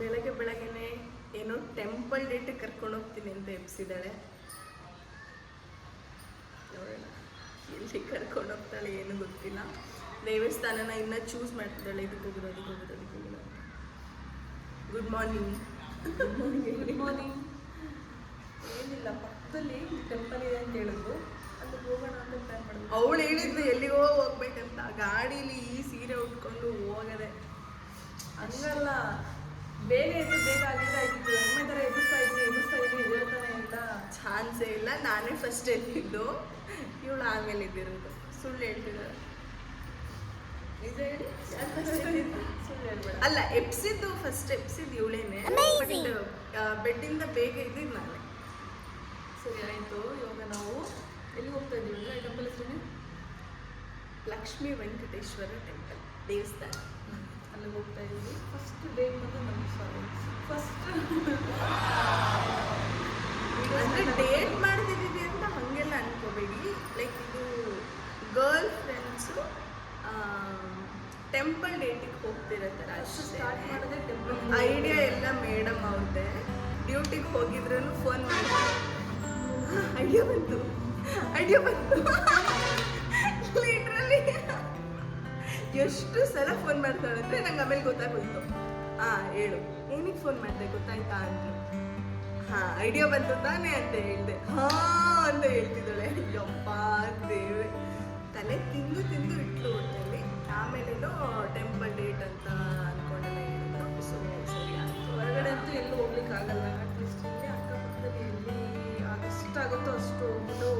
ಬೆಳಗ್ಗೆ ಬೆಳಗ್ಗೆನೆ ಏನೋ ಟೆಂಪಲ್ ಡೇಟ್ ಕರ್ಕೊಂಡು ಹೋಗ್ತೀನಿ ಅಂತ ಎಬ್ಸಿದ್ದಾಳೆ ನೋಡೋಣ ಎಲ್ಲಿ ಕರ್ಕೊಂಡು ಹೋಗ್ತಾಳೆ ಏನು ಗೊತ್ತಿಲ್ಲ. ದೇವಸ್ಥಾನನ ಇನ್ನ ಚೂಸ್ ಮಾಡ್ತಿದ್ದಾಳೆ ಇದಕ್ಕೆ ಹೋಗೋದು ಅದಕ್ಕೆ ಹೋಗೋದು ಅದಕ್ಕೆ ಹೋಗೋದು good morning good morning good morning ಏನಿಲ್ಲ ಪಕ್ಕದಲ್ಲಿ ಟೆಂಪಲ್ ಇದೆ ಅಂತ ಹೇಳಿದ್ರು. ಅದಕ್ಕೆ ಹೋಗೋಣ ಅಂತ ಪ್ಲಾನ್ ಮಾಡಿದ್ರು. ಅವಳು ಹೇಳಿದ್ಲು ಎಲ್ಲಿಗೋ ಹೋಗ್ಬೇಕಂತ. ಗಾಡೀಲಿ ಈ ಸೀರೆ ಉಟ್ಕೊಂಡು ಹೋಗದೆ. ಹಂಗಲ್ಲ. ಬೇಗ ಎದ್ದು ಆಯ್ತಿತ್ತು ಒಮ್ಮೆ ಥರ ಎಬ್ಬಿಸ್ತಾ ಇದ್ವಿ ಎಬ್ಬಿಸ್ತಾ ಇದ್ವಿ ಎದುರ್ತಾನೆ ಅಂತ? ಚಾನ್ಸೇ ಇಲ್ಲ. ನಾನೇ ಫಸ್ಟ್ ಎದ್ದಿದ್ದು ಇವಳು ಆಮೇಲೆ ಇದ್ದಿರೋದು. ಸುಳ್ಳು ಹೇಳ್ತಿದ್ದಾಳೆ ನಿಜ ಹೇಳಿ? ಯಾರ್ ಸುಳ್ಳು ಹೇಳ್ಬೇಡ. ಅಲ್ಲ ಎಪ್ಸಿದ್ದು ಫಸ್ಟ್ ಎಪ್ಸಿದ್ದು ಇವಳೇನೆ. ಬೆಡ್ಡಿಂದ ಬೇಗ ಇದ್ದಿದ್ದು ನಾನೇ. ಸರಿ ಆಯಿತು. ಇವಾಗ ನಾವು ಎಲ್ಲಿ ಹೋಗ್ತಾ ಇದ್ದೀವಿ ಅಂದರೆ ಟೆಂಪಲ್ ಹೆಸರೇನೆ? ಲಕ್ಷ್ಮೀ ವೆಂಕಟೇಶ್ವರ ಟೆಂಪಲ್ ದೇವಸ್ಥಾನ. ಅಲ್ಲಿಗೆ ಹೋಗ್ತಾ ಇದ್ವಿ. ಫಸ್ಟ್ ಡೇ ಬಂದು ನಮ್ಮ ಸಾರಿ ಫಸ್ಟ್ ಅಂದ್ರೆ ಡೇಟ್ ಮಾಡ್ತಿದ್ದೀವಿ ಅಂತ ಹಾಗೆಲ್ಲ ಅನ್ಕೋಬೇಡಿ. ಲೈಕ್ ಇದು ಗರ್ಲ್ ಫ್ರೆಂಡ್ಸು ಟೆಂಪಲ್ ಡೇಟಿಗೆ ಹೋಗ್ತಿರೋ ಥರ ಸ್ಟಾರ್ಟ್ ಮಾಡಿದ್ರೆ ಮಾಡೋದೇ ಟೆಂಪಲ್ ಐಡಿಯಾ ಎಲ್ಲ ಮೇಡಮ್ ಅವ್ರದ್ದೆ. ಡ್ಯೂಟಿಗೆ ಹೋಗಿದ್ರು ಫೋನ್ ಮಾಡಿ ಐಡಿಯಾ ಬಂತು. ಐಡಿಯಾ ಬಂತು. ಎಷ್ಟು ಸಲ ಫೋನ್ ಮಾಡ್ತಾಳೆ ಅಂದ್ರೆ ನಂಗೆ ಆಮೇಲೆ ಗೊತ್ತಾಗೋಯ್ತು. ಹಾ ಹೇಳು. ಏನಿಗೆ ಫೋನ್ ಮಾಡಿದೆ ಗೊತ್ತಾಯ್ತಾ ಅಂತ. ಹಾ ಐಡಿಯಾ ಬಂತು ತಾನೇ ಅಂತ ಹೇಳ್ದೆ. ಹಾ, ಅಂತ ಹೇಳ್ತಿದ್ದಾಳೆ. ಯಪ್ಪ ದೇವ್ರೆ. ತಲೆ ತಿಂದು ತಿಂದು ಇಟ್ಲು ಒಟ್ಟಲ್ಲಿ ಆಮೇಲೇನೋ ಟೆಂಪಲ್ ಡೇಟ್ ಅಂತ ಅನ್ಕೊಂಡೆಲ್ಲ ಹೇಳಿದ್ರು ಸರಿ ಹೊರಗಡೆ ಅಂತೂ ಎಲ್ಲೂ ಹೋಗ್ಲಿಕ್ಕೆ ಆಗಲ್ಲ ಅಟ್ಲೀಸ್ಟ್ ಅಕ್ಕಪಕ್ಕದಲ್ಲಿ ಎಲ್ಲಿ ಅಷ್ಟು ಹೋಗ್ಬಿಟ್ಟು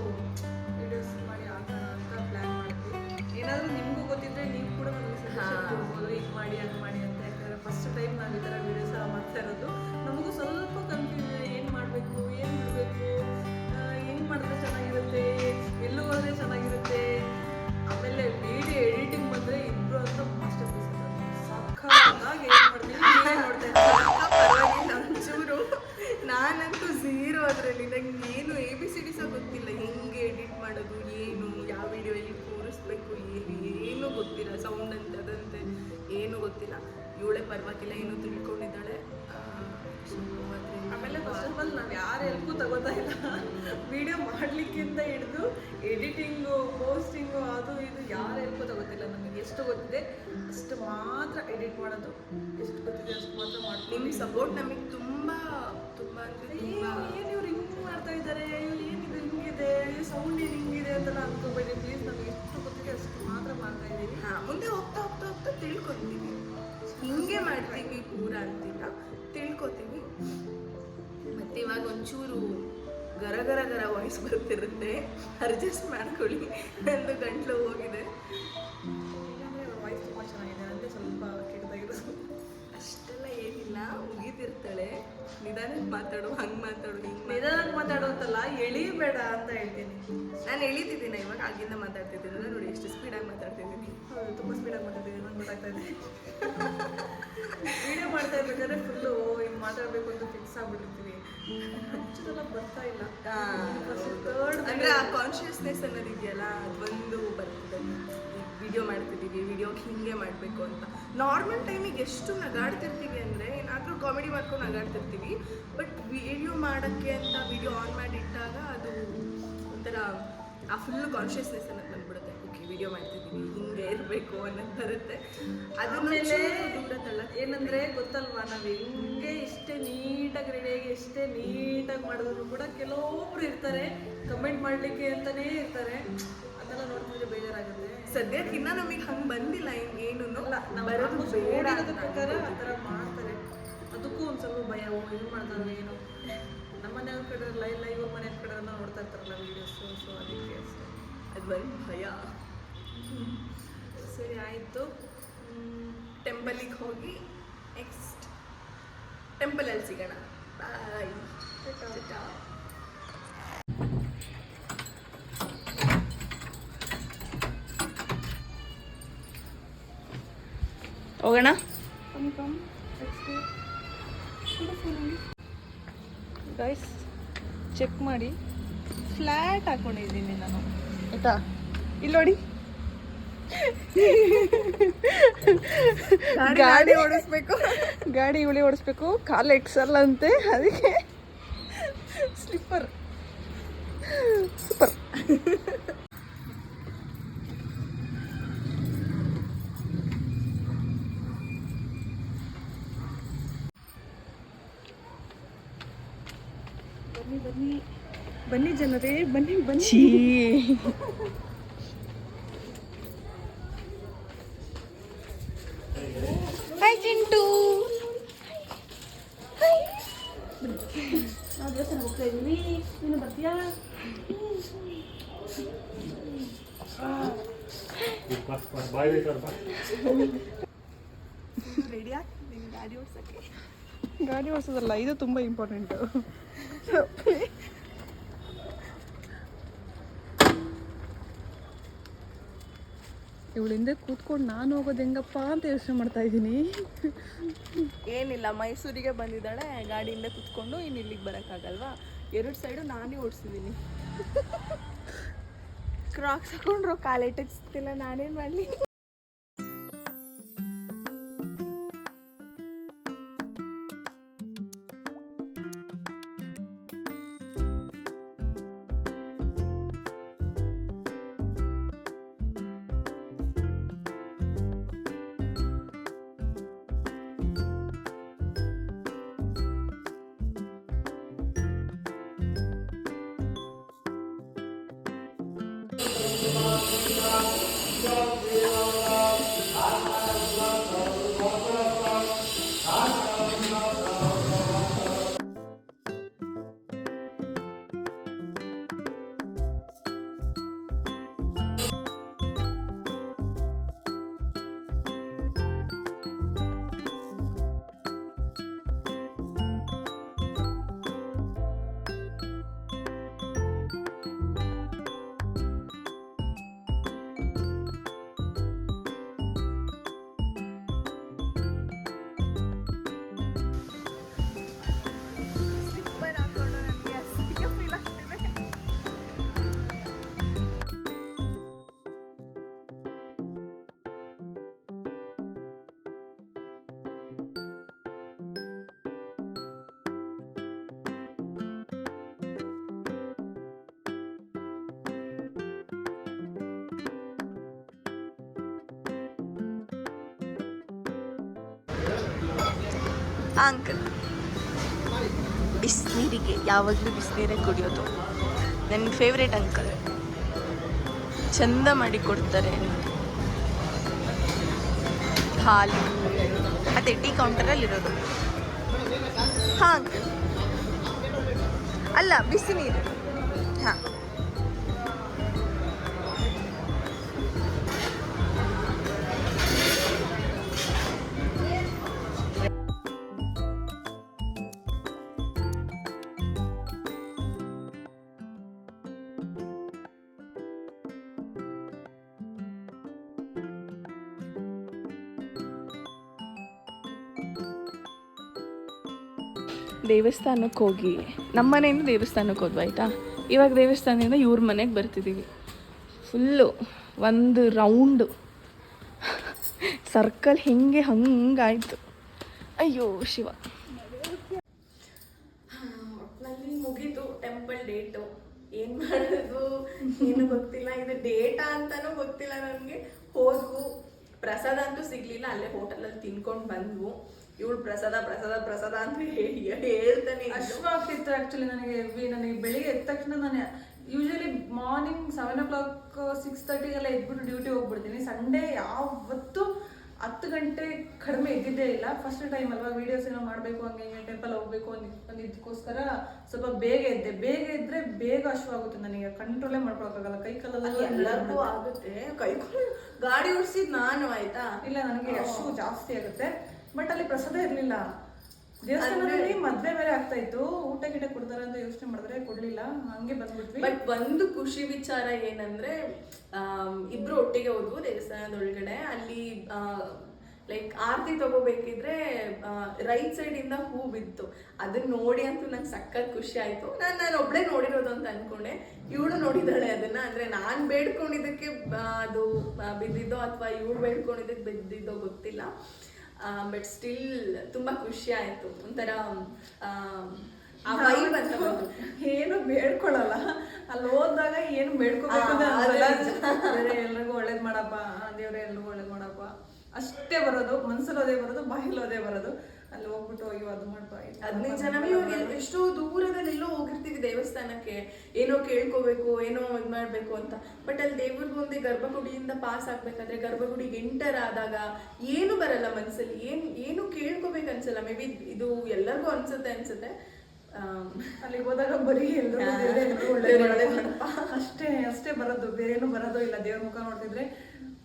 ಟೈಮ್ ನಾವು ಎಷ್ಟು ಗೊತ್ತಿದೆ? ಅಷ್ಟು ಮಾತ್ರ ಎಡಿಟ್ ಮಾಡೋದು ಎಷ್ಟು ಗೊತ್ತಿದೆ ಅಷ್ಟು ಮಾತ್ರ ಮಾಡ್ತೀವಿ ನಿಮ್ಮ ಸಪೋರ್ಟ್ ನಮಗೆ ತುಂಬ ತುಂಬ ಅಂದರೆ ಏನು ಇವ್ರು ಹಿಂಗೆ ಮಾಡ್ತಾ ಇದ್ದಾರೆ? ಇವ್ರು ಏನಿದೆ ಹಿಂಗಿದೆ? ಸೌಂಡ್ ಏನು ಹಿಂಗಿದೆ ಅಂತೆಲ್ಲ ಅನ್ಕೋಬೇಡಿ ಪ್ಲೀಸ್ ನಮಗೆ ಎಷ್ಟು ಗೊತ್ತಿದೆ ಅಷ್ಟು ಮಾತ್ರ ಮಾಡ್ತಾ ಇದ್ದೀವಿ ಹಾ ಮುಂದೆ ಹೋಗ್ತಾ ಹೋಗ್ತಾ ಹೋಗ್ತಾ ತಿಳ್ಕೊತೀವಿ ಹಿಂಗೆ ಮಾಡ್ತೀವಿ ಪೂರ ಅಂತಿಲ್ಲ ತಿಳ್ಕೊತೀವಿ. ಮತ್ತೆ ಇವಾಗ ಒಂಚೂರು ಗರ ಗರ ಗರ ವಾಯ್ಸ್ ಬರ್ತಿರುತ್ತೆ. ಅಡ್ಜಸ್ಟ್ ಮಾಡ್ಕೊಳ್ಳಿ. ನಂದು ಗಂಟ್ಲು ಹೋಗಿದೆ. ನಿಧಾನಕ್ಕೆ ಮಾತಾಡು ಹಂಗೆ ಮಾತಾಡು ಹಿಂಗೆ ನಿಧಾನಕ್ಕೆ ಮಾತಾಡುವಂತಲ್ಲ ಎಳಿಬೇಡ ಅಂತ ಹೇಳ್ತೀನಿ. ನಾನು ಎಳಿತಿದ್ದೀನಿ ಇವಾಗ ಆಗಿಂದ ಮಾತಾಡ್ತಿದ್ದೀನಿ. ನೋಡಿ ಎಷ್ಟು ಸ್ಪೀಡಾಗಿ ಮಾತಾಡ್ತಿದ್ದೀನಿ. ಹೌದು ತುಂಬ ಸ್ಪೀಡಾಗಿ ಮಾತಾಡ್ತಿದ್ದೀನಿ ನಂಗೆ ಗೊತ್ತಾಗ್ತಾ ಇದೆ. ವಿಡಿಯೋ ಮಾಡ್ತಾ ಇರ್ಬೇಕಾದ್ರೆ ಫುಲ್ಲು ಹಿಂಗೆ ಮಾತಾಡಬೇಕು ಅಂತ ಫಿಕ್ಸ್ ಆಗ್ಬಿಟ್ಟಿರ್ತೀವಿ ಹಚ್ಚದೆಲ್ಲ ಬರ್ತಾ ಇಲ್ಲ. ಅಂದ್ರೆ ಆ ಕಾನ್ಶಿಯಸ್ನೆಸ್ ಅನ್ನೋದು ಇದೆಯಲ್ಲ ಅದೊಂದು ಬರ್ತದೆ. ವಿಡಿಯೋ ಮಾಡ್ತಿದ್ದೀವಿ ವಿಡಿಯೋಗೆ ಹಿಂಗೆ ಮಾಡಬೇಕು ಅಂತ. ನಾರ್ಮಲ್ ಟೈಮಿಗೆ ಎಷ್ಟು ನಗಾಡ್ತಿರ್ತೀವಿ ಅಂದರೆ ಏನಾದರೂ ಕಾಮಿಡಿ ಮಾಡ್ಕೊಂಡು ನಗಾಡ್ತಿರ್ತೀವಿ ಬಟ್ ವಿಡಿಯೋ ಮಾಡೋಕ್ಕೆ ಅಂತ ವಿಡಿಯೋ ಆನ್ ಮಾಡಿ ಇಟ್ಟಾಗ ಅದು ಒಂಥರ ಆ ಫುಲ್ ಕಾನ್ಷಿಯಸ್ನೆಸ್ ಅನ್ನೋದು ಬಂದ್ಬಿಡುತ್ತೆ. ಓಕೆ ವಿಡಿಯೋ ಮಾಡ್ತಿದ್ದೀವಿ ಹಿಂಗೆ ಇರಬೇಕು ಅನ್ನೋದು ಬರುತ್ತೆ. ಅದ್ರ ಮೇಲೆ ದೂರ ಏನಂದ್ರೆ ಗೊತ್ತಲ್ವಾ ನಾವು ಹಿಂಗೆ ಇಷ್ಟೇ ನೀಟಾಗಿ ರೆಡಿಯಾಗಿ ಎಷ್ಟೇ ನೀಟಾಗಿ ಮಾಡಿದ್ರು ಕೂಡ ಕೆಲವೊಬ್ರು ಇರ್ತಾರೆ ಕಮೆಂಟ್ ಮಾಡಲಿಕ್ಕೆ ಅಂತಲೇ ಇರ್ತಾರೆ. ಅದೆಲ್ಲ ನೋಡ್ತಿದ್ರೆ ಬೇಜಾರಾಗುತ್ತೆ. ಸದ್ಯಕ್ಕೆ ಇನ್ನ ನಮಗೆ ಹಂಗೆ ಬಂದಿಲ್ಲ ಏನು ಬರೋದು ಬೇಡ ಪ್ರಕಾರ ಆ ಥರ ಮಾಡ್ತಾರೆ. ಅದಕ್ಕೂ ಒಂದು ಸ್ವಲ್ಪ ಭಯ ಏನು ಮಾಡ್ತಾರೆ ಏನು. ನಮ್ಮ ಮನೆಯವ್ರ ಕಡೆ ಲೈವ್ ಲೈವ್ ಮನೆ ಕಡೆ ನೋಡ್ತಾ ಇರ್ತಾರಲ್ಲ ವೀಡಿಯೋಸು ಸೊ ಅದಕ್ಕೆ ಅದು ಬರೀ ಭಯ. ಸರಿ ಆಯಿತು. ಟೆಂಪಲಿಗೆ ಹೋಗಿ ನೆಕ್ಸ್ಟ್ ಟೆಂಪಲಲ್ಲಿ ಸಿಗೋಣ. ಬಾಯ್ ಹೋಗೋಣ? ಗೈಸ್ ಚೆಕ್ ಮಾಡಿ. ಫ್ಲ್ಯಾಟ್ ಹಾಕೊಂಡಿದ್ದೀನಿ ನಾನು. ಆಯ್ತಾ? ಇಲ್ಲಿ ನೋಡಿ. ಗಾಡಿ ಓಡಿಸ್ಬೇಕು. ಗಾಡಿ ಉಳಿ ಓಡಿಸ್ಬೇಕು. ಕಾಲು ಎಕ್ಸಲ್ಲ ಅಂತೆ ಅದಕ್ಕೆ. ಸ್ಲಿಪ್ಪರ್ ಸೂಪರ್ ಬನ್ನಿ ಬನ್ನಿ ಬನ್ನಿ ಜನರೇ ಬನ್ನಿ ಬನ್ನಿ. ಛೀ. ಚಿಂಟು. ನಾವು ದೇವಸ್ಥಾನ ಹೋಗ್ತಾ ಇದೀವಿ ನೀನು ಬರ್ತೀಯಾ ರೆಡಿಯಾ ಗಾಡಿ ಓಡಿಸೋದಲ್ಲ ಇದು ತುಂಬ ಇಂಪಾರ್ಟೆಂಟು ಇವಳಿಂದ ಕೂತ್ಕೊಂಡು ನಾನು ಹೋಗೋದು ಹೆಂಗಪ್ಪ ಅಂತ ಯೋಚನೆ ಮಾಡ್ತಾ ಇದ್ದೀನಿ. ಏನಿಲ್ಲ, ಮೈಸೂರಿಗೆ ಬಂದಿದ್ದಾಳೆ, ಗಾಡಿಯಿಂದ ಕೂತ್ಕೊಂಡು ಇನ್ನು ಇಲ್ಲಿಗೆ ಬರೋಕ್ಕಾಗಲ್ವಾ? ಎರಡು ಸೈಡು ನಾನೇ ಓಡಿಸಿದ್ದೀನಿ. ಕ್ರಾಕ್ಸ್ ಹಾಕೊಂಡ್ರು ಕಾಲೇಟಿಸ್ತಿಲ್ಲ ನಾನೇನು ಮಾಡಲಿ? ಅಂಕಲ್. ಬಿಸಿನೀರಿಗೆ, ಯಾವಾಗಲೂ ಬಿಸಿನೀರೇ ಕುಡಿಯೋದು. ನನ್ನ ಫೇವ್ರೇಟ್ ಅಂಕಲ್. ಚಂದ ಮಾಡಿ ಕೊಡ್ತಾರೆ. ಹಾಲು. ಅದೇ ಟೀ ಕೌಂಟರಲ್ಲಿರೋದು ಹಾಂ ಅಂಕಲ್. ಅಲ್ಲ ಬಿಸಿ ದೇವಸ್ಥಾನಕ್ಕೆ ಹೋಗಿ, ನಮ್ಮ ಮನೆಯಿಂದ ದೇವಸ್ಥಾನಕ್ಕೆ ಹೋದ್ವಿ, ಆಯಿತಾ? ಇವಾಗ ದೇವಸ್ಥಾನದಿಂದ ಇವ್ರ ಮನೆಗೆ ಬರ್ತಿದ್ದೀವಿ ಫುಲ್ಲು ಒಂದು ರೌಂಡು ಸರ್ಕಲ್ ಹಿಂಗೆ ಹಂಗಾಯಿತು. ಅಯ್ಯೋ, ಶಿವ. ಒಟ್ನಲ್ಲಿ ಮುಗೀತು ಟೆಂಪಲ್ ಡೇಟು ಏನ್ ಮಾಡೋದು? ಏನು ಗೊತ್ತಿಲ್ಲ. ಇದು ಡೇಟಾ ಅಂತಾನೂ ಗೊತ್ತಿಲ್ಲ ನನಗೆ. ಹೋದ್ವು. ಪ್ರಸಾದ ಅಂತೂ ಸಿಗ್ಲಿಲ್ಲ. ಅಲ್ಲೇ ಹೋಟೆಲಲ್ಲಿ ತಿನ್ಕೊಂಡು ಬಂದ್ವು. ಇವಳು ಪ್ರಸಾದ ಪ್ರಸಾದ ಪ್ರಸಾದ ಅಂತ ಹೇಳಿ ಹೇಳ್ತಾನೆ ಅಶ್ವಾಗ್ತಿತ್ತು ಆಕ್ಚುಲಿ ನನಗೆ ವಿ- ನನಗೆ ಬೆಳಿಗ್ಗೆ ಎದ್ದ ತಕ್ಷಣ ನಾನು usually morning seven o'clock six ತರ್ಟಿಗೆಲ್ಲ ಎದ್ಬಿಟ್ಟು ಡ್ಯೂಟಿ ಹೋಗ್ಬಿಡ್ತೀನಿ. ಸಂಡೇ ಯಾವತ್ತು ಹತ್ತು ಗಂಟೆ ಕಡಿಮೆ ಇದ್ದಿದ್ದೇ ಇಲ್ಲ. ಫಸ್ಟ್ ಟೈಮ್ ಅಲ್ವಾ ವೀಡಿಯೋಸ್ ಏನೋ ಮಾಡಬೇಕು ಹಂಗೆ ಹಿಂಗೆ ಟೆಂಪಲ್ ಹೋಗ್ಬೇಕು ಅಂತ ಇದಕ್ಕೋಸ್ಕರ ಸ್ವಲ್ಪ ಬೇಗ ಎದ್ದೆ. ಬೇಗ ಇದ್ರೆ ಬೇಗ ಅಶ್ವ ಆಗುತ್ತೆ ನನಗೆ ಕಂಟ್ರೋಲೇ ಮಾಡ್ಕೊಳಕ್ಕಾಗಲ್ಲ ಕೈ ಕಾಲಲ್ಲಿ ಎಲ್ಲರಿಗೂ ಆಗುತ್ತೆ. ಕೈ ಗಾಡಿ ಓಡಿಸಿದ್ ನಾನು ಆಯ್ತಾ? ಇಲ್ಲ ನನಗೆ ಅಷ್ಟು ಜಾಸ್ತಿ ಆಗುತ್ತೆ. ಬಟ್ ಅಲ್ಲಿ ಪ್ರಸಾದ ಇರಲಿಲ್ಲ. ದೇವಸ್ಥಾನದಲ್ಲಿ ಮದ್ವೆ ಬೇರೆ ಆಗ್ತಾ ಇತ್ತು. ಊಟ ಗಿಟ ಕೊಡ್ತಾರೆ ಅಂತ ಯೋಚನೆ ಮಾಡಿದ್ರೆ ಕೊಡ್ಲಿಲ್ಲ. ಹಂಗೆ ಬಂದ್ಬಿಟ್ವಿ. ಬಟ್ ಒಂದು ಖುಷಿ ವಿಚಾರ ಏನಂದ್ರೆ ಇಬ್ರು ಒಟ್ಟಿಗೆ ಹೋದ್ವು ದೇವಸ್ಥಾನದೊಳಗಡೆ. ಅಲ್ಲಿ ಲೈಕ್ ಆರತಿ ತಗೋಬೇಕಿದ್ರೆ ರೈಟ್ ಸೈಡ್ ಇಂದ ಹೂ ಬಿತ್ತು. ಅದನ್ನ ನೋಡಿ ಅಂತೂ ನಂಗೆ ಸಕ್ಕತ್ ಖುಷಿ ಆಯ್ತು. ನಾನು ನಾನು ಒಬ್ಳೆ ನೋಡಿರೋದು ಅಂತ ಅನ್ಕೊಂಡೆ. ಇವಳು ನೋಡಿದಾಳೆ ಅದನ್ನ. ಅಂದ್ರೆ ನಾನ್ ಬೇಡ್ಕೊಂಡಿದ್ದಕ್ಕೆ ಅದು ಬಿದ್ದಿದ್ದೋ ಅಥವಾ ಇವಳು ಬೇಡ್ಕೊಂಡಿದ್ದಕ್ಕೆ ಬಿದ್ದಿದ್ದೋ ಗೊತ್ತಿಲ್ಲ. ಬಟ್ ಸ್ಟಿಲ್ ತುಂಬಾ ಖುಷಿ ಆಯ್ತು. ಒಂಥರ ಆ, ಅಂತ ಬಂತು. ಏನು ಬೇಡ್ಕೊಳಲ್ಲ. ಅಲ್ಲಿ ಹೋದಾಗ ಏನು ಬೇಡ್ಕೋಬೇಕು ಎಲ್ರಿಗೂ ಒಳ್ಳೇದ್ ಮಾಡಪ್ಪ. ದೇವ್ರೆ ಎಲ್ರಿಗೂ ಒಳ್ಳೇದ್ ಮಾಡಪ್ಪ. ಅಷ್ಟೇ ಬರೋದು ಮನ್ಸಲ್ಲಿ ಅದೇ ಬರೋದು ಬಾಯಲ್ಲಿ ಅದೇ ಬರೋದು. ಅಲ್ಲಿ ಹೋಗ್ಬಿಟ್ಟು ಅಯ್ಯೋ ಅದು ಮಾಡ್ಬಾ ಹದಿನೈದು ಜನ ಇವಾಗ ಎಷ್ಟೋ ದೂರದಲ್ಲಿ ಎಲ್ಲೋ ಹೋಗಿರ್ತೀವಿ ದೇವಸ್ಥಾನಕ್ಕೆ. ಏನೋ ಕೇಳ್ಕೋಬೇಕು ಏನೋ ಇದ್ ಮಾಡ್ಬೇಕು ಅಂತ. ಬಟ್ ಅಲ್ಲಿ ದೇವ್ರ ಮುಂದೆ ಗರ್ಭಗುಡಿಯಿಂದ ಪಾಸ್ ಆಗ್ಬೇಕಾದ್ರೆ ಗರ್ಭಗುಡಿಗೆ ಎಂಟರ್ ಆದಾಗ ಏನು ಬರಲ್ಲ ಮನ್ಸಲ್ಲಿ. ಏನ್ ಏನು ಕೇಳ್ಕೋಬೇಕು ಅನ್ಸಲ್ಲ. ಮೇ ಬಿ ಇದು ಎಲ್ಲರಿಗೂ ಅನ್ಸುತ್ತೆ ಅನ್ಸುತ್ತೆ. ಅಲ್ಲಿ ಅಲ್ಲಿಗೆ ಹೋದಾಗ ಬರೀ ಮಾಡಪ್ಪ. ಅಷ್ಟೇ ಅಷ್ಟೇ ಬರೋದು. ಬೇರೇನು ಬರೋದು ಇಲ್ಲ. ದೇವ್ರ ಮುಖ ನೋಡ್ತಿದ್ರೆ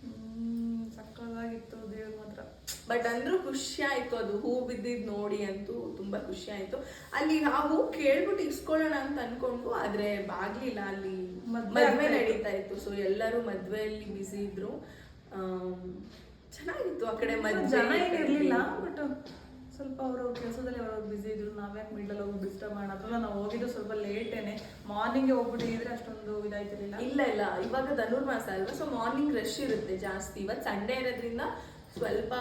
ಹ್ಮ್, ಸಕ್ಕತ್ತಾಗಿತ್ತು ದೇವ್ರ ಮಾತ್ರ ಬಟ್ ಅಂದ್ರೂ ಖುಷಿ ಆಯ್ತು ಅದು. ಹೂ ಬಿದ್ದಿದ್ ನೋಡಿ ಅಂತೂ ತುಂಬಾ ಖುಷಿ ಆಯ್ತು. ಅಲ್ಲಿ ಆ ಹೂ ಕೇಳ್ಬಿಟ್ಟು ಇಸ್ಕೊಳ್ಳೋಣ ಅಂತ ಅನ್ಕೊಂಡು ಆದ್ರೆ ಬಾಗ್ಲಿಲ್ಲ ಅಲ್ಲಿ ಮದ್ವೆ. ನಡೀತಾ ಇತ್ತು. ಸೊ ಎಲ್ಲರೂ ಮದ್ವೆಯಲ್ಲಿ ಬಿಸಿ ಇದ್ರು. ಚೆನ್ನಾಗಿತ್ತು ಆ ಕಡೆ ಜನ ಏನಿರ್ಲಿಲ್ಲ. ಬಟ್ ಸ್ವಲ್ಪ ಅವರು ಕೆಲಸದಲ್ಲಿ ಅವ್ರವ್ರು ಬಿಸಿ ಇದ್ರು. ನಾವ್ಯಾಕೆ ಮಿಡಲ್ ಹೋಗಿ ಡಿಸ್ಟರ್ಬ್ ಮಾಡೋಣ? ಅಥವಾ ನಾವು ಹೋಗಿದ್ದು ಸ್ವಲ್ಪ ಲೇಟೇನೆ ಮಾರ್ನಿಂಗ್ ಹೋಗ್ಬಿಟ್ಟಿದ್ರೆ ಅಷ್ಟೊಂದು ಇದಾಯ್ತಿರ್ಲಿಲ್ಲ? ಇಲ್ಲ ಇಲ್ಲ. ಇವಾಗ ಧನುರ್ಮಾಸ ಅಲ್ವಾ? ಸೊ ಮಾರ್ನಿಂಗ್ ರಶ್ ಇರುತ್ತೆ ಜಾಸ್ತಿ. ಇವತ್ತು ಸಂಡೇ ಇರೋದ್ರಿಂದ ಸ್ವಲ್ಪ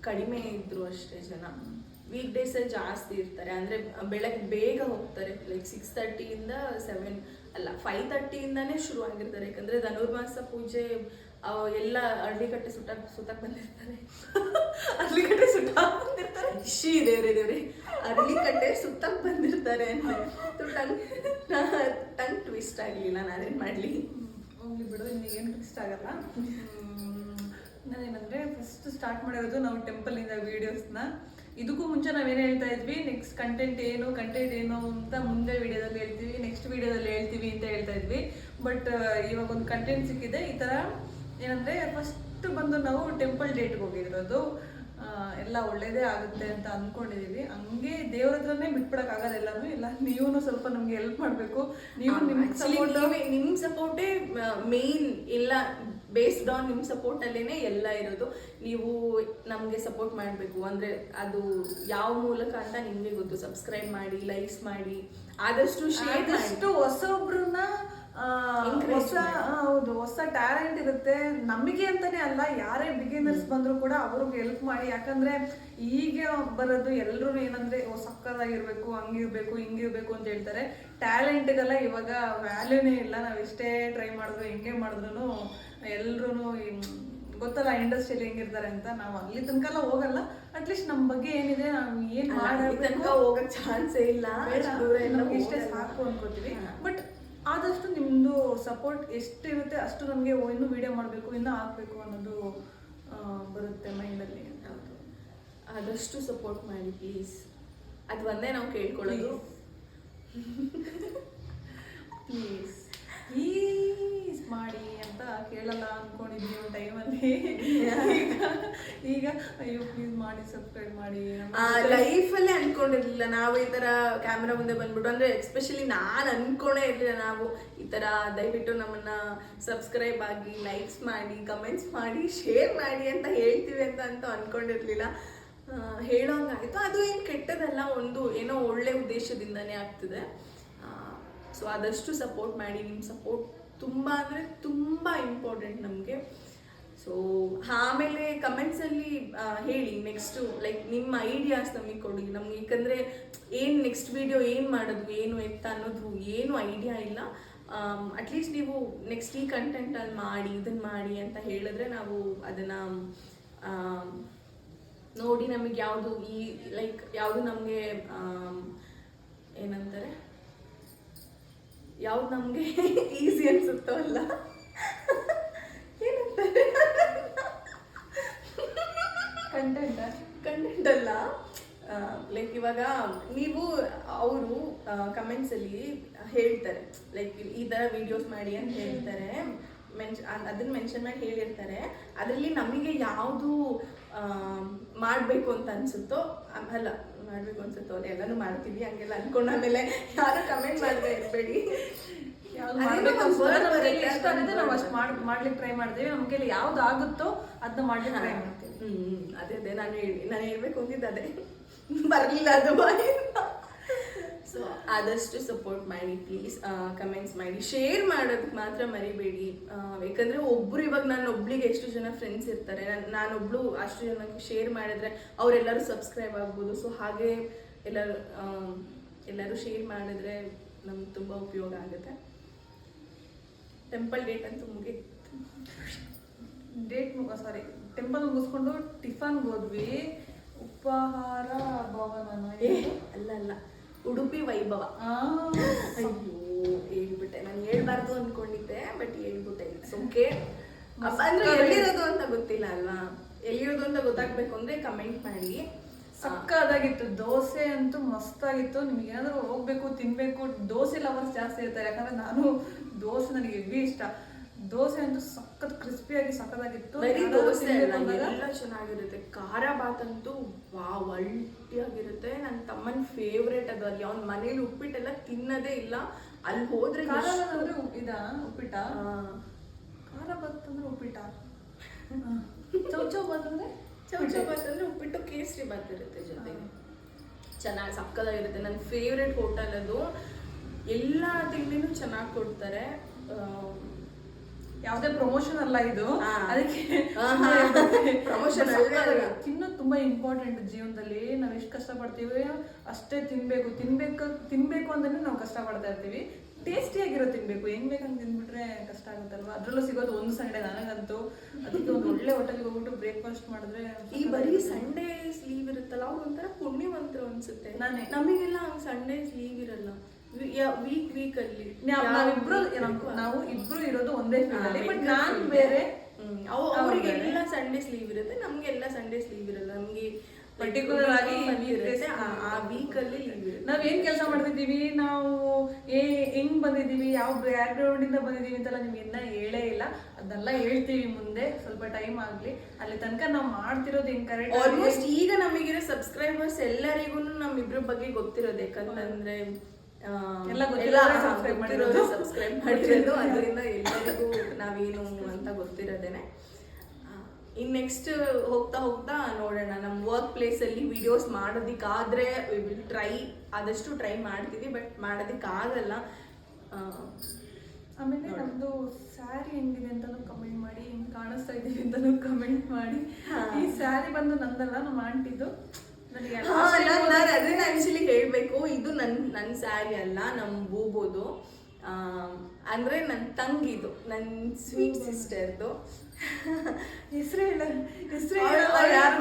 ಕಡಿಮೆ ಇದ್ರು ಅಷ್ಟೇ ಜನ. ವೀಕ್ ಡೇಸ್ ಜಾಸ್ತಿ ಇರ್ತಾರೆ. ಅಂದ್ರೆ ಬೆಳಗ್ಗೆ ಬೇಗ ಹೋಗ್ತಾರೆ. ಲೈಕ್ ಸಿಕ್ಸ್ ತರ್ಟಿಯಿಂದ ಸೆವೆನ್ ಅಲ್ಲ ಫೈವ್ ತರ್ಟಿಯಿಂದನೇ ಶುರು ಆಗಿರ್ತಾರೆ ಯಾಕಂದ್ರೆ ಧನುರ್ಮಾಸ ಪೂಜೆ ಎಲ್ಲ ಅರಳಿಕಟ್ಟೆ ಕಟ್ಟೆ ಸುಟ್ಟ ಸುತ್ತಕ್ ಬಂದಿರ್ತಾರೆ. ಅಲ್ಲಿ ಕಟ್ಟೆ ಸುಟ್ಟ ಬಂದಿರ್ತಾರೆ. ಖುಷಿ ದೇವ್ರೆ ದೇವ್ರೆ. ಅರಳಿ ಕಟ್ಟೆ ಸುತ್ತಕ್ ಬಂದಿರ್ತಾರೆ ಅಂತ ಟಂಗ್ ಟಂಗ್ ಟ್ವಿಸ್ಟ್ ಆಗಲಿಲ್ಲ ನಾನೇನು ಮಾಡ್ಲಿ? ಹೋಗ್ಲಿ ಬಿಡು. ಏನು ಇಷ್ಟ ಆಗಲ್ಲ. ನಾನೇನಂದ್ರೆ ಫಸ್ಟ್ ಸ್ಟಾರ್ಟ್ ಮಾಡಿರೋದು ನಾವು ಟೆಂಪಲ್ ಇಂದ ವಿಡಿಯೋಸ್ನ ಇದಕ್ಕೂ ಮುಂಚೆ ನಾವೇನು ಹೇಳ್ತಾ ಇದ್ವಿ ನೆಕ್ಸ್ಟ್ ಕಂಟೆಂಟ್ ಏನು ಕಂಟೆಂಟ್ ಏನು ಅಂತ ಮುಂದೆ ವಿಡಿಯೋದಲ್ಲಿ ಹೇಳ್ತೀವಿ ನೆಕ್ಸ್ಟ್ ವಿಡಿಯೋದಲ್ಲಿ ಹೇಳ್ತೀವಿ ಅಂತ ಹೇಳ್ತಾ ಇದ್ವಿ. ಬಟ್ ಇವಾಗ ಒಂದು ಕಂಟೆಂಟ್ ಸಿಕ್ಕಿದೆ ಈ ಥರ ಏನಂದ್ರೆ ಫಸ್ಟ್ ಬಂದು ನಾವು ಟೆಂಪಲ್ ಡೇಟ್ಗೆ ಹೋಗಿರೋದು. ಎಲ್ಲ ಒಳ್ಳೇದೇ ಆಗುತ್ತೆ ಅಂತ ಅನ್ಕೊಂಡಿದೀವಿ. ಹಂಗೆ ದೇವ್ರ ಹತ್ರನೇ ಬಿಟ್ಬಿಡಕ್ ಆಗಲ್ಲ ಎಲ್ಲಾನು. ಇಲ್ಲ ನೀವು ಸ್ವಲ್ಪ ನಮ್ಗೆ ಹೆಲ್ಪ್ ಮಾಡ್ಬೇಕು. ನೀವು ನಿಮ್ ಸಪೋರ್ಟ್ ನಿಮ್ಮ ಸಪೋರ್ಟೇ ಮೇನ್ ಎಲ್ಲ ಬೇಸ್ಡ್ ಆನ್ ನಿಮ್ಮ ಸಪೋರ್ಟ್ ಅಲ್ಲೇನೆ ಎಲ್ಲ ಇರೋದು. ನೀವು ನಮಗೆ ಸಪೋರ್ಟ್ ಮಾಡಬೇಕು. ಅಂದ್ರೆ ಅದು ಯಾವ ಮೂಲಕ ಅಂತ ನಿಮಗೆ ಗೊತ್ತು. ಸಬ್ಸ್ಕ್ರೈಬ್ ಮಾಡಿ ಲೈಕ್ಸ್ ಮಾಡಿ ಆದಷ್ಟು ಶೇರ್ ಆದಷ್ಟು ಹೊಸೊಬ್ರನ್ನ ಹೊಸ ಹೌದು ಹೊಸ ಟ್ಯಾಲೆಂಟ್ ಇರುತ್ತೆ. ನಮಗೆ ಅಂತಾನೆ ಅಲ್ಲ ಯಾರೇ ಬಿಗಿನರ್ಸ್ ಬಂದ್ರು ಕೂಡ ಅವ್ರಿಗೆ ಹೆಲ್ಪ್ ಮಾಡಿ. ಯಾಕಂದ್ರೆ ಈಗ ಬರೋದು ಎಲ್ಲರೂ ಏನಂದ್ರೆ ಸಕ್ಕದಾಗಿರ್ಬೇಕು ಹಂಗಿರ್ಬೇಕು ಹಿಂಗಿರ್ಬೇಕು ಅಂತ ಹೇಳ್ತಾರೆ. ಟ್ಯಾಲೆಂಟ್ಗೆಲ್ಲ ಇವಾಗ ವ್ಯಾಲ್ಯೂನೇ ಇಲ್ಲ. ನಾವು ಎಷ್ಟೇ ಟ್ರೈ ಮಾಡಿದ್ರು ಹೆಂಗೆ ಮಾಡಿದ್ರು ಎಲ್ರು ಗೊತ್ತಲ್ಲ ಇಂಡಸ್ಟ್ರಿಯಲ್ಲಿ ಹೆಂಗಿರ್ತಾರೆ ಅಂತ ನಾವು ಅಲ್ಲಿ ತನಕ ಎಲ್ಲ ಹೋಗಲ್ಲ ಅಟ್ಲೀಸ್ಟ್ ನಮ್ಮ ಬಗ್ಗೆ ಏನಿದೆ ನಾವು ಏನ್ ತನಕ ಹೋಗಕ್ ಚಾನ್ಸೇ ಇಲ್ಲ. ನಮ್ಗೆ ಇಷ್ಟೇ ಸಾಕು ಅನ್ಕೋತೀವಿ. ಬಟ್ ಆದಷ್ಟು ನಿಮ್ದು ಸಪೋರ್ಟ್ ಎಷ್ಟಿರುತ್ತೆ ಅಷ್ಟು ನಮಗೆ ಇನ್ನೂ ವಿಡಿಯೋ ಮಾಡಬೇಕು ಇನ್ನೂ ಹಾಕ್ಬೇಕು ಅನ್ನೋದು ಬರುತ್ತೆ ಮೈಂಡಲ್ಲಿ ಅಲ್ಲಿ. ಆದಷ್ಟು ಸಪೋರ್ಟ್ ಮಾಡಿ ಪ್ಲೀಸ್ ಅದು ಒಂದೇ ನಾವು ಕೇಳ್ಕೊಳ್ಳೋದು. ಪ್ಲೀಸ್ ಪ್ಲೀಸ್ ಮಾಡಿ ಅಂತ ಕೇಳಲ್ಲ ಅನ್ಕೊಂಡಿದ್ವಿ ಒಂದು ಟೈಮಲ್ಲಿ. ಈಗ ಈಗ ಅಯ್ಯೋ ಪ್ಲೀಸ್ ಮಾಡಿ ಸಬ್ಸ್ಕ್ರೈಬ್ ಮಾಡಿ. ಲೈಫಲ್ಲೇ ಅನ್ಕೊಂಡಿರ್ಲಿಲ್ಲ. ನಾವು ಈ ತರ ಕ್ಯಾಮ್ರಾ ಮುಂದೆ ಬಂದ್ಬಿಟ್ಟು ಅಂದ್ರೆ ಎಸ್ಪೆಷಲಿ ನಾನು ಅನ್ಕೊಂಡೇ ಇರಲಿಲ್ಲ ನಾವು. ಈ ತರ ದಯವಿಟ್ಟು ನಮ್ಮನ್ನ ಸಬ್ಸ್ಕ್ರೈಬ್ ಆಗಿ ಲೈಕ್ಸ್ ಮಾಡಿ ಕಮೆಂಟ್ಸ್ ಮಾಡಿ ಶೇರ್ ಮಾಡಿ ಅಂತ ಹೇಳ್ತೀವಿ ಅಂತ ಅಂತೂ ಅನ್ಕೊಂಡಿರ್ಲಿಲ್ಲ. ಹೇಳೋಂಗಾಯ್ತು. ಅದು ಏನು ಕೆಟ್ಟದಲ್ಲ ಒಂದು ಏನೋ ಒಳ್ಳೆ ಉದ್ದೇಶದಿಂದನೇ ಆಗ್ತಿದೆ. ಸೊ ಆದಷ್ಟು ಸಪೋರ್ಟ್ ಮಾಡಿ ನಿಮ್ಮ ಸಪೋರ್ಟ್ ತುಂಬ ಅಂದರೆ ತುಂಬ ಇಂಪಾರ್ಟೆಂಟ್ ನಮಗೆ. ಸೊ ಆಮೇಲೆ ಕಮೆಂಟ್ಸಲ್ಲಿ ಹೇಳಿ ನೆಕ್ಸ್ಟು ಲೈಕ್ ನಿಮ್ಮ ಐಡಿಯಾಸ್ ನಮಗೆ ಕೊಡಿ. ನಮ್ಗೆ ಏಕೆಂದರೆ ಏನು ನೆಕ್ಸ್ಟ್ ವಿಡಿಯೋ ಏನು ಮಾಡೋದು, ಏನು ಎತ್ತ ಅನ್ನೋದು ಏನು ಐಡಿಯಾ ಇಲ್ಲ. ಅಟ್ಲೀಸ್ಟ್ ನೀವು ನೆಕ್ಸ್ಟ್ ಈ ಕಂಟೆಂಟಲ್ಲಿ ಮಾಡಿ ಇದನ್ನು ಮಾಡಿ ಅಂತ ಹೇಳಿದ್ರೆ ನಾವು ಅದನ್ನು ನೋಡಿ ನಮಗೆ ಯಾವುದು ಈ ಲೈಕ್ ಯಾವುದು ನಮಗೆ ಏನಂತಾರೆ? ಯಾವ್ದು ನಮಗೆ ಈಸಿ ಅನ್ಸುತ್ತೋ ಅಲ್ಲ? ಏನಂತಾರೆ ಕಂಟೆಂಟ್ ಕಂಟೆಂಟ್ ಅಲ್ಲ. ಲೈಕ್ ಇವಾಗ ನೀವು ಅವರು ಕಮೆಂಟ್ಸಲ್ಲಿ ಹೇಳ್ತಾರೆ. ಲೈಕ್ ಈ ಥರ ವಿಡಿಯೋಸ್ ಮಾಡಿ ಅಂತ ಹೇಳ್ತಾರೆ. ಮೆನ್ಷ ಅದನ್ನ ಮೆನ್ಷನ್ ಮಾಡಿ ಹೇಳಿರ್ತಾರೆ. ಅದರಲ್ಲಿ ನಮಗೆ ಯಾವುದು ಮಾಡಬೇಕು ಅಂತ ಅನ್ಸುತ್ತೋ ಅಲ್ಲ. ಮಾಡಬೇಕು ಅನ್ಸುತ್ತೋ? ಅವ್ರು ಎಲ್ಲಾನು ಮಾಡ್ತೀವಿ ಹಂಗೆಲ್ಲ ಅನ್ಕೊಂಡು ಮೇಲೆ ಯಾರು ಕಮೆಂಟ್ ಮಾಡ್ತಾ ಇರಬೇಡಿ. ನಮ್ಗೆ ನಾವು ಅಷ್ಟು ಮಾಡ್ ಮಾಡ್ಲಿಕ್ಕೆ ಟ್ರೈ ಮಾಡ್ತೀವಿ. ನಮ್ಮ ಕೈಲಿ ಯಾವ್ದು ಆಗುತ್ತೋ ಅದನ್ನ ಮಾಡ್ಲಿಕ್ಕೆ ಟ್ರೈ ಮಾಡ್ತೀವಿ. ಹ್ಮ್ ಅದೇ ಅದೇ ನಾನು ಹೇಳಿ ನಾನು ಹೇಳ್ಬೇಕು ಹೋಗಿದ್ದೆ ಅದೇ ಬರಲಿಲ್ಲ ಅದು ಸೊ ಆದಷ್ಟು ಸಪೋರ್ಟ್ ಮಾಡಿ ಪ್ಲೀಸ್ ಕಮೆಂಟ್ಸ್ ಮಾಡಿ. ಶೇರ್ ಮಾಡೋದಕ್ಕೆ ಮಾತ್ರ ಮರಿಬೇಡಿ. ಯಾಕಂದರೆ ಒಬ್ರು ಇವಾಗ ನಾನು ಒಬ್ಳಿಗೆ ಎಷ್ಟು ಜನ ಫ್ರೆಂಡ್ಸ್ ಇರ್ತಾರೆ ನಾನು ನಾನೊಬ್ಳು ಅಷ್ಟು ಜನಕ್ಕೆ ಶೇರ್ ಮಾಡಿದ್ರೆ ಅವರೆಲ್ಲರೂ ಸಬ್ಸ್ಕ್ರೈಬ್ ಆಗ್ಬೋದು. ಸೊ ಹಾಗೆ ಎಲ್ಲರೂ ಎಲ್ಲರೂ ಶೇರ್ ಮಾಡಿದ್ರೆ ನಮ್ಗೆ ತುಂಬ ಉಪಯೋಗ ಆಗುತ್ತೆ. ಟೆಂಪಲ್ ಡೇಟ್ ಅಂತೂ ಮುಗೀತು. ಡೇಟ್ ಮುಗ ಸಾರಿ ಟೆಂಪಲ್ ಮುಗಿಸ್ಕೊಂಡು ಟಿಫನ್ಗೆ ಹೋದ್ವಿ. ಉಪಹಾರ ಭವನ ಅಲ್ಲ ಅಲ್ಲ. ಉಡುಪಿ ವೈಭವ. ಅಯ್ಯೋ ಹೇಳ್ಬಿಟ್ಟೆ. ನಾನು ಹೇಳ್ಬಾರ್ದು ಅನ್ಕೊಂಡಿದ್ದೆ ಬಟ್ ಹೇಳ್ಬಿಟ್ಟೆ. ಇಟ್ಸ್ ಓಕೆ ಅಂದ್ರೆ ಎಲ್ಲಿರೋದು ಅಂತ ಗೊತ್ತಿಲ್ಲ ಅಲ್ವಾ? ಎಲ್ಲಿರೋದು ಅಂತ ಗೊತ್ತಾಗ್ಬೇಕು ಅಂದ್ರೆ ಕಮೆಂಟ್ ಮಾಡಿ. ಸಕ್ಕದಾಗಿತ್ತು. ದೋಸೆ ಅಂತೂ ಮಸ್ತಾಗಿತ್ತು. ನಿಮ್ಗೆ ಏನಾದ್ರು ಹೋಗ್ಬೇಕು ತಿನ್ಬೇಕು ದೋಸೆ ಲವರ್ಸ್ ಜಾಸ್ತಿ ಇರ್ತಾರೆ. ಯಾಕಂದ್ರೆ ನಾನು ದೋಸೆ ನನಗೆ ಹೆವಿ ಇಷ್ಟ. ದೋಸೆ ಅಂತೂ ಸಖತ್ ಕ್ರಿಸ್ಪಿಯಾಗಿ ಸಖತ್ತಾಗಿತ್ತು. ಬರೀ ದೋಸೆ ಅಲ್ಲ ಎಲ್ಲ ಚೆನ್ನಾಗಿರುತ್ತೆ. ಖಾರ ಬಾತ್ ಅಂತೂ ವಾ ಅಲ್ಟಿಯಾಗಿರುತ್ತೆ. ನನ್ನ ತಮ್ಮನ ಫೇವ್ರೇಟ್ ಅದು. ಅಲ್ಲಿ ಅವ್ನ ಮನೇಲಿ ಉಪ್ಪಿಟ್ಟೆಲ್ಲ ತಿನ್ನದೇ ಇಲ್ಲ. ಅಲ್ಲಿ ಹೋದ್ರೆ ಖಾರ ಎಷ್ಟು- ಬಾತ್ ಅಂದ್ರೆ ಉಪ್- ಇದಾ ಉಪ್ಪಿಟ್ಟ ಆ, ಖಾರ ಬಾತ್ ಅಂದ್ರೆ ಉಪ್ಪಿಟ್ಟ ಚೌ ಚೌ ಬಾತ್ ಅಂದ್ರೆ ಚೌಚೌ ಬಾತ್ ಅಂದ್ರೆ ಉಪ್ಪಿಟ್ಟು ಕೇಸರಿ ಬಾತ್ ಇರುತ್ತೆ ಜೊತೆಗೆ. ಚೆನ್ನಾಗಿ ಸಕ್ಕದಾಗಿರುತ್ತೆ ನನ್ನ ಫೇವ್ರೇಟ್ ಹೋಟೆಲ್ ಅದು. ಎಲ್ಲ ತಿಂಡಿನೂ ಚೆನ್ನಾಗಿ ಕೊಡ್ತಾರೆ. ಆ, ಯಾವುದೇ ಪ್ರಮೋಷನ್ ಅಲ್ಲ ಇದು. ಅದಕ್ಕೆ ಪ್ರಮೋಷನ್ ತಿನ್ನೋದು ತುಂಬಾ ಇಂಪಾರ್ಟೆಂಟ್ ಜೀವನದಲ್ಲಿ. ನಾವ್ ಎಷ್ಟು ಕಷ್ಟಪಡ್ತೀವಿ ಅಷ್ಟೇ ತಿನ್ಬೇಕು. ತಿನ್ಬೇಕು ತಿನ್ಬೇಕು ಅಂದ್ರೆ ನಾವು ಕಷ್ಟಪಡ್ತಾ ಇರ್ತೀವಿ. ಟೇಸ್ಟಿಯಾಗಿರೋ ತಿನ್ಬೇಕು. ಹೆಂಗ್ ಬೇಕಂತ ತಿನ್ಬಿಟ್ರೆ ಕಷ್ಟ ಆಗುತ್ತಲ್ವಾ? ಅದ್ರಲ್ಲೂ ಸಿಗೋದು ಒಂದು ಸಂಡೆ ನನಗಂತೂ. ಅದಕ್ಕೆ ಒಂದು ಒಳ್ಳೆ ಹೋಟೆಲ್ಗೆ ಹೋಗ್ಬಿಟ್ಟು ಬ್ರೇಕ್ಫಾಸ್ಟ್ ಮಾಡಿದ್ರೆ ಈ ಬರೀ ಸಂಡೇ ಲೀವ್ ಇರುತ್ತಲ್ಲ ಅವ್ರು ಒಂಥರ ಪುಣ್ಯವಂತರು ಅನ್ಸುತ್ತೆ. ನಾನೇ. ನಮಗೆಲ್ಲ ಹಂಗ್ ಸಂಡೇ ಲೀವ್ ಇರಲ್ಲ. ವೀಕ್ ವೀಕ್ ಅಲ್ಲಿ. ನಾವಿಬ್ರು ನಾವು ಇಬ್ರು ಇರೋದು ಒಂದೇ ಫೀಲ್ಡ್ ಅಲ್ಲಿ ಬಟ್ ನಾನ್ ಬೇರೆ. ಅವ್ರಿಗೆಲ್ಲ. ಸಂಡೇಸ್ ಲೀವ್ ಇರುತ್ತೆ ನಮ್ಗೆಲ್ಲ ಸಂಡೇಸ್ ಲೀವ್ ಇರಲ್ಲ. ನಮ್ಗೆ ಪರ್ಟಿಕ್ಯುಲರ್ ಆಗಿ. ಆ- ವೀಕ್ ಅಲ್ಲಿ ನಾವ್ ಏನ್ ಕೆಲಸ ಮಾಡ್ತಿದೀವಿ ನಾವು ಏ ಹೆಂಗ್ ಬಂದಿದೀವಿ ಯಾವ ಬ್ಯಾಕ್ ಗ್ರೌಂಡ್ ಇಂದ ಬಂದಿದೀವಿ ಅಂತೆಲ್ಲ ನಿಮ್ಗೆ ಇನ್ನ ಹೇಳೇ ಇಲ್ಲ. ಅದನ್ನೆಲ್ಲ ಹೇಳ್ತೀವಿ ಮುಂದೆ. ಸ್ವಲ್ಪ ಟೈಮ್ ಆಗ್ಲಿ. ಅಲ್ಲಿ ತನಕ ನಾವ್ ಮಾಡ್ತಿರೋದು ಹೆಂಗ್ ಆಲ್ಮೋಸ್ಟ್ ಈಗ ನಮಗಿರೋ ಸಬ್ಸ್ಕ್ರೈಬರ್ಸ್ ಎಲ್ಲರಿಗೂ ನಮ್ಮಿಬ್ರ ಬಗ್ಗೆ ಗೊತ್ತಿರೋದು. ಯಾಕಂದ್ರೆ ಎಲ್ಲ ಮಾಡಿರೋದು. subscribe ಮಾಡಿರೋದು. ಅದರಿಂದ ಎಲ್ಲರಿಗೂ ನಾವೇನು ಅಂತ ಗೊತ್ತಿರೋದೇನೆ. ಇನ್ ನೆಕ್ಸ್ಟ್ ಹೋಗ್ತಾ ಹೋಗ್ತಾ ನೋಡೋಣ. ನಮ್ಮ ವರ್ಕ್ ಪ್ಲೇಸಲ್ಲಿ ವಿಡಿಯೋಸ್ ಮಾಡೋದಕ್ಕಾದ್ರೆ ವಿ ವಿಲ್ ಟ್ರೈ ಆದಷ್ಟು ಟ್ರೈ ಮಾಡ್ತೀವಿ ಬಟ್ ಮಾಡೋದಕ್ಕಾಗಲ್ಲ. ಆಮೇಲೆ ನೋಡು. ನಮ್ದು ಸ್ಯಾರಿ ಹೆಂಗಿದೆ ಅಂತಲೂ ಕಮೆಂಟ್ ಮಾಡಿ ಹಿಂಗೆ ಕಾಣಿಸ್ತಾ ಇದ್ದೀವಿ ಅಂತಲೂ ಕಮೆಂಟ್ ಮಾಡಿ. ಈ ಸ್ಯಾರಿ ಬಂದು ನಂದಲ್ಲ ನಮ್ಮ ಆಂಟಿದು ನಾನ್- ನಾನ್ ಅದನ್ನ ಆಕ್ಚುಲಿ ಹೇಳಬೇಕು. ಇದು ನನ್ನ ನನ್ನ ಸ್ಯಾರಿ ಅಲ್ಲ ನಮ್ಮ ಬೂಬೋದು. ಆ, ನನ್ನ ನನ್ ತಂಗಿದು ನನ್ನ ಸ್ವೀಟ್ ಸಿಸ್ಟರ್ದು. ಹೆಸರು ಹೇಳ ಹೆಸರು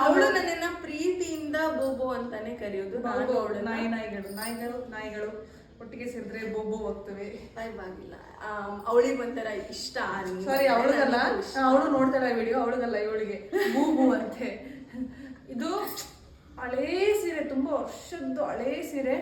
ಅವಳು ನನ್ನನ್ನ ಪ್ರೀತಿಯಿಂದ ಬೋಬೋ ಅಂತಾನೆ ಕರೆಯೋದು. ನಾನು ಅವಳು ನಾಯಿ ನಾಯಿಗಳು ನಾಯಿಗಳು ನಾಯಿಗಳು. ಒಟ್ಟಿಗೆ ಸೇರಿದ್ರೆ ಬೋಬೋ ಹೋಗ್ತವೆ. ಆಗಿಲ್ಲ ಅವಳಿಗೆ ಒಂಥರ ಇಷ್ಟ. ಸಾರಿ ಅವಳಿಗಲ್ಲ. ಅವಳು ನೋಡ್ತಾಳೆ ವಿಡಿಯೋ ಅವಳಿಗಲ್ಲ ಇವಳಿಗೆ. ಬೂಬು ಅಂತೆ. ಇದು ಹಳೇ ಸೀರೆ ತುಂಬ ವರ್ಷದ್ದು ಹಳೇ ಸೀರೆ.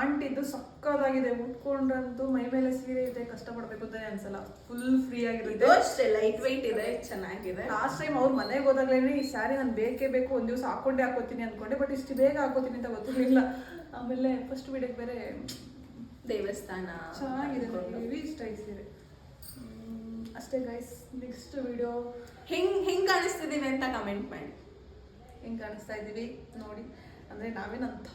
ಆಂಟಿದ್ದು ಸಕ್ಕದಾಗಿದೆ ಉಟ್ಕೊಂಡ್ರಂತೂ ಮೈ ಮೇಲೆ ಸೀರೆ ಇದೆ ಕಷ್ಟಪಡ್ಬೇಕು ಅಂತ ಅನ್ಸಲ್ಲ. ಫುಲ್ ಫ್ರೀ ಆಗಿರುತ್ತೆ ಅಷ್ಟೇ ಲೈಟ್ ವೈಟ್ ಇದೆ ಚೆನ್ನಾಗಿದೆ. ಲಾಸ್ಟ್ ಟೈಮ್ ಅವ್ರ ಮನೆಗೆ ಹೋದಾಗ್ಲೇನೆ ಈ ಸ್ಯಾರಿ ನಾನು ಬೇಕೇ ಬೇಕು ಒಂದ್ ದಿವಸ ಹಾಕೊಂಡೆ ಹಾಕೋತೀನಿ ಅನ್ಕೊಂಡೆ ಬಟ್ ಇಷ್ಟು ಬೇಗ ಹಾಕೋತೀನಿ ಅಂತ ಗೊತ್ತಿರಲಿಲ್ಲ. ಆಮೇಲೆ ಫಸ್ಟ್ ವಿಡಿಯೋಗೆ ಬೇರೆ ದೇವಸ್ಥಾನ ಚೆನ್ನಾಗಿದೆ ಇಷ್ಟ ಈ ಸೀರೆ. ಅಷ್ಟೇ ಗೈಸ್ ನೆಕ್ಸ್ಟ್ ವಿಡಿಯೋ ಹೆಂಗ್ ಹೆಂಗ್ ಕಾಣಿಸ್ತಿದ್ದೀನಿ ಅಂತ ಕಮೆಂಟ್ ಮಾಡಿ. ಹೆಂಗ್ ಕಾಣಿಸ್ತಾ ಇದ್ದೀವಿ ನೋಡಿ. ಅಂದರೆ ನಾವೇನಂಥ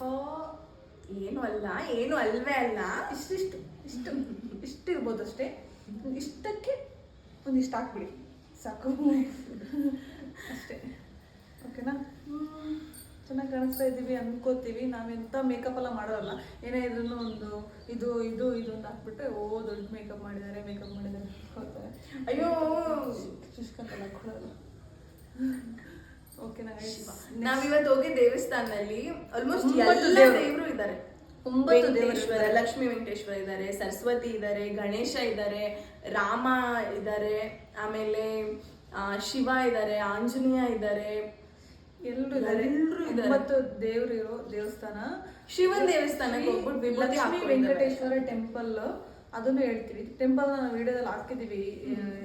ಏನು ಅಲ್ಲ, ಏನು ಅಲ್ವೇ ಅಲ್ಲ. ಇಷ್ಟಿಷ್ಟು ಇಷ್ಟು ಇಷ್ಟು ಇರ್ಬೋದು ಅಷ್ಟೇ. ಇಷ್ಟಕ್ಕೆ ಒಂದಿಷ್ಟು ಹಾಕ್ಬಿಡಿ. ಸಾಕು. ಅಷ್ಟೇ. ಓಕೆನಾ? ಚೆನ್ನಾಗಿ ಕಾಣಿಸ್ತಾ ಇದ್ದೀವಿ ಅಂದ್ಕೋತೀವಿ ನಾವೆಂಥ ಮೇಕಪ್ ಎಲ್ಲ ಮಾಡೋಲ್ಲ ಏನೇ ಇದ್ರೂ ಒಂದು ಇದು ಇದು ಇದು ಅಂತ ಹಾಕ್ಬಿಟ್ರೆ, ಓ, ದೊಡ್ಡ ಮೇಕಪ್ ಮಾಡಿದ್ದಾರೆ ಮೇಕಪ್ ಮಾಡಿದ್ದಾರೆ ಅಯ್ಯೋ ಶುಷ್ಕಂತೆಲ್ಲ ಕೊಡೋಲ್ಲ? ನಾವಿವತ್ತು ಹೋಗಿ ದೇವಸ್ಥಾನದಲ್ಲಿ ಆಲ್ಮೋಸ್ಟ್ ಎಲ್ಲ ದೇವ್ರು. ಇದ್ದಾರೆ. ಒಂಬತ್ತು ದೇವೇಶ್ವರ. ಲಕ್ಷ್ಮೀ ವೆಂಕಟೇಶ್ವರ ಇದ್ದಾರೆ ಸರಸ್ವತಿ ಇದ್ದಾರೆ ಗಣೇಶ ಇದ್ದಾರೆ ರಾಮ ಇದ್ದಾರೆ ಆಮೇಲೆ ಶಿವ ಇದ್ದಾರೆ ಆಂಜನೇಯ ಇದ್ದಾರೆ. ಎಲ್ಲರೂ ಇದ್ದಾರೆ. ಒಂಬತ್ತು ದೇವ್ರು ಇರೋ ದೇವಸ್ಥಾನ. ಶಿವನ್ ದೇವಸ್ಥಾನಕ್ಕೆ ಹೋಗ್ಬಿಟ್ಟು ಲಕ್ಷ್ಮೀ ವೆಂಕಟೇಶ್ವರ ಟೆಂಪಲ್ ಅದನ್ನು ಹೇಳ್ತೀವಿ. ಟೆಂಪಲ್ ನಾವು ವಿಡಿಯೋದಲ್ಲಿ ಹಾಕಿದ್ದೀವಿ.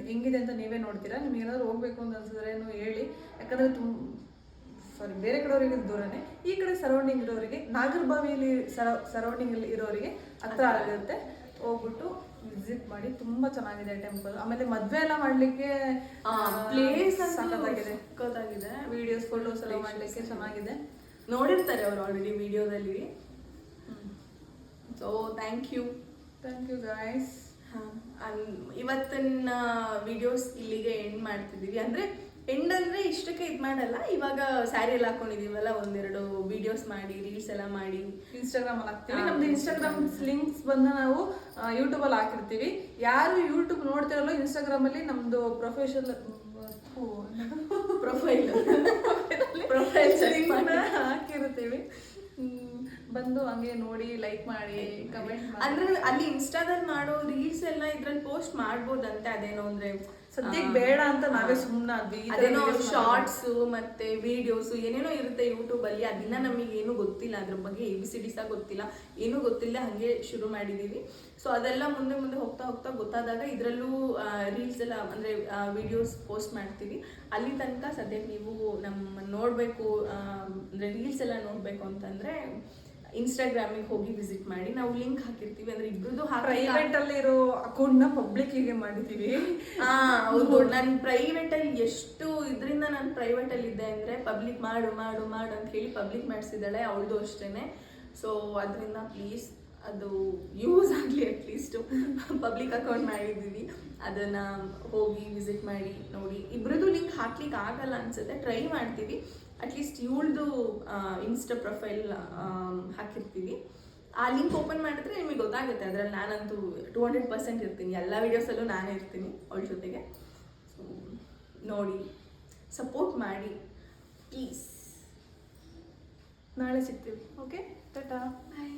ಹೆಂಗಿದೆ ಅಂತ ನೀವೇ ನೋಡ್ತೀರಾ? ನಿಮ್ಗೆ ಏನಾದರೂ ಹೋಗ್ಬೇಕು ಅಂತ ಅನ್ಸಿದ್ರೆ ಹೇಳಿ. ಯಾಕಂದರೆ ತುಂಬ ಸಾರಿ ಬೇರೆ ಕಡೆಯವರಿಗೆ ದೂರನೇ. ಈ ಕಡೆ ಸರೌಂಡಿಂಗ್ ಇರೋರಿಗೆ ನಾಗರಬಾವಿಯಲ್ಲಿ ಸರೌಂಡಿಂಗ್ ಅಲ್ಲಿ ಇರೋರಿಗೆ ಹತ್ರ ಆಗಿರುತ್ತೆ ಹೋಗ್ಬಿಟ್ಟು ವಿಸಿಟ್ ಮಾಡಿ ತುಂಬಾ ಚೆನ್ನಾಗಿದೆ ಟೆಂಪಲ್ ಆಮೇಲೆ ಮದ್ವೆ ಎಲ್ಲ ಮಾಡ್ಲಿಕ್ಕೆ ಪ್ಲೇಸ್ ಸಖತ್ತಾಗಿದೆ. ಗೊತ್ತಾಗಿದೆ ವಿಡಿಯೋಸ್ ಫೋಟೋಸ್ ಎಲ್ಲ ಮಾಡ್ಲಿಕ್ಕೆ ಚೆನ್ನಾಗಿದೆ. ನೋಡಿರ್ತಾರೆ ಅವರು ಆಲ್ರೆಡಿ ವಿಡಿಯೋದಲ್ಲಿ so thank you thank you guys ಇವತ್ತಿನ ವಿಡಿಯೋಸ್ ಇಲ್ಲಿಗೆ ಎಂಡ್ ಮಾಡ್ತಿದ್ದೀವಿ. ಅಂದ್ರೆ ಎಂಡ್ ಅಂದ್ರೆ ಇಷ್ಟಕ್ಕೆ ಇದು ಮಾಡಲ್ಲ. ಇವಾಗ ಸ್ಯಾರಿ ಎಲ್ಲ ಹಾಕೊಂಡಿದ್ದೀವಲ್ಲ ಒಂದೆರಡು ವಿಡಿಯೋಸ್ ಮಾಡಿ ರೀಲ್ಸ್ ಎಲ್ಲ ಮಾಡಿ. ಇನ್ಸ್ಟಾಗ್ರಾಮ್ ಅಲ್ಲಿ ಹಾಕ್ತೀವಿ. ನಮ್ದು ಇನ್ಸ್ಟಾಗ್ರಾಮ್ ಲಿಂಕ್ಸ್ ಬಂದ ನಾವು ಯೂಟ್ಯೂಬಲ್ಲಿ ಹಾಕಿರ್ತೀವಿ. ಯಾರು ಯೂಟ್ಯೂಬ್ ನೋಡ್ತಿರಲ್ಲ ಇನ್ಸ್ಟಾಗ್ರಾಮಲ್ಲಿ ನಮ್ದು ಪ್ರೊಫೆಷನಲ್ ಪ್ರೊಫೈಲ್ ಪ್ರೊಫೈಲ್ ಹಾಕಿರ್ತೀವಿ. ಬಂದು ಹಂಗೆ ನೋಡಿ ಲೈಕ್ ಮಾಡಿ ಕಮೆಂಟ್ ಅಂದ್ರೆ ಅಲ್ಲಿ ಇನ್ಸ್ಟಾದಲ್ಲಿ ಮಾಡೋ ರೀಲ್ಸ್ ಎಲ್ಲ ಇದ್ರಲ್ಲಿ ಪೋಸ್ಟ್ ಮಾಡ್ಬೋದಂತೆ ಅದೇನೋ ಅಂದ್ರೆ ಸದ್ಯಕ್ಕೆ ಬೇಡ ಅಂತ ನಾವೇ ಸುಮ್ಮನಾದ್ವಿ ಅದೇನೋ ಶಾರ್ಟ್ಸ್ ಮತ್ತೆ ವಿಡಿಯೋಸ್ ಏನೇನೋ ಇರುತ್ತೆ ಯೂಟ್ಯೂಬ್ ಅಲ್ಲಿ ಅದನ್ನ ನಮಗೆ ಏನು ಗೊತ್ತಿಲ್ಲ ಅದ್ರ ಬಗ್ಗೆ ಎ ಬಿ ಸಿ ಗೊತ್ತಿಲ್ಲ ಏನೂ ಗೊತ್ತಿಲ್ಲ ಹಾಗೆ ಶುರು ಮಾಡಿದೀವಿ. ಸೊ ಅದೆಲ್ಲ ಮುಂದೆ ಮುಂದೆ ಹೋಗ್ತಾ ಹೋಗ್ತಾ ಗೊತ್ತಾದಾಗ ಇದರಲ್ಲೂ ರೀಲ್ಸ್ ಎಲ್ಲ ಅಂದ್ರೆ ವಿಡಿಯೋಸ್ ಪೋಸ್ಟ್ ಮಾಡ್ತೀವಿ. ಅಲ್ಲಿ ತನಕ ಸದ್ಯಕ್ಕೆ ನೀವು ನಮ್ಮ ನೋಡಬೇಕು ಅಂದ್ರೆ ರೀಲ್ಸ್ ಎಲ್ಲ ನೋಡಬೇಕು ಅಂತಂದ್ರೆ ಇನ್ಸ್ಟಾಗ್ರಾಮಿಗೆ ಹೋಗಿ ವಿಸಿಟ್ ಮಾಡಿ ನಾವು ಲಿಂಕ್ ಹಾಕಿರ್ತೀವಿ. ಅಂದ್ರೆ ಇಬ್ರದ್ದು ಪ್ರೈವೇಟ್ ಅಲ್ಲಿ ಇರೋ ಅಕೌಂಟ್ನ ಪಬ್ಲಿಕ್ ಹೀಗೆ ಮಾಡಿದೀವಿ. ಹೌದು. ನಾನು ಪ್ರೈವೇಟ್ ಅಲ್ಲಿ ಎಷ್ಟು ಇದರಿಂದ ನಾನು ಪ್ರೈವೇಟ್ ಅಲ್ಲಿ ಇದ್ದೆ ಅಂದ್ರೆ ಪಬ್ಲಿಕ್ ಮಾಡು ಮಾಡು ಮಾಡು ಅಂತ ಹೇಳಿ ಪಬ್ಲಿಕ್ ಮಾಡಿಸಿದಾಳೆ ಅವಳದು ಅಷ್ಟೇನೆ. ಸೊ ಅದರಿಂದ ಪ್ಲೀಸ್ ಅದು ಯೂಸ್ ಆಗಲಿ ಅಟ್ಲೀಸ್ಟು ಪಬ್ಲಿಕ್ ಅಕೌಂಟ್ ಮಾಡಿದ್ದೀವಿ. ಅದನ್ನ ಹೋಗಿ ವಿಸಿಟ್ ಮಾಡಿ ನೋಡಿ. ಇಬ್ಬರದ್ದು ಲಿಂಕ್ ಹಾಕ್ಲಿಕ್ಕೆ ಆಗಲ್ಲ ಅನ್ಸುತ್ತೆ. ಟ್ರೈ ಮಾಡ್ತೀವಿ. ಅಟ್ಲೀಸ್ಟ್ ಇವಳದು ಇನ್ಸ್ಟಾ ಪ್ರೊಫೈಲ್ ಹಾಕಿರ್ತೀವಿ. ಆ ಲಿಂಕ್ ಓಪನ್ ಮಾಡಿದ್ರೆ ನಿಮಗೆ ಗೊತ್ತಾಗುತ್ತೆ. ಅದ್ರಲ್ಲಿ ನಾನಂತೂ ಟೂ ಹಂಡ್ರೆಡ್ ಪರ್ಸೆಂಟ್ ಇರ್ತೀನಿ. ಎಲ್ಲ ವೀಡಿಯೋಸಲ್ಲೂ ನಾನೇ ಇರ್ತೀನಿ ಅವಳ ಜೊತೆಗೆ. ನೋಡಿ ಸಪೋರ್ಟ್ ಮಾಡಿ. ಪ್ಲೀಸ್ ನಾಳೆ ಸಿಗ್ತೀವಿ. ಓಕೆ ಟಾಟಾ ಬಾಯ್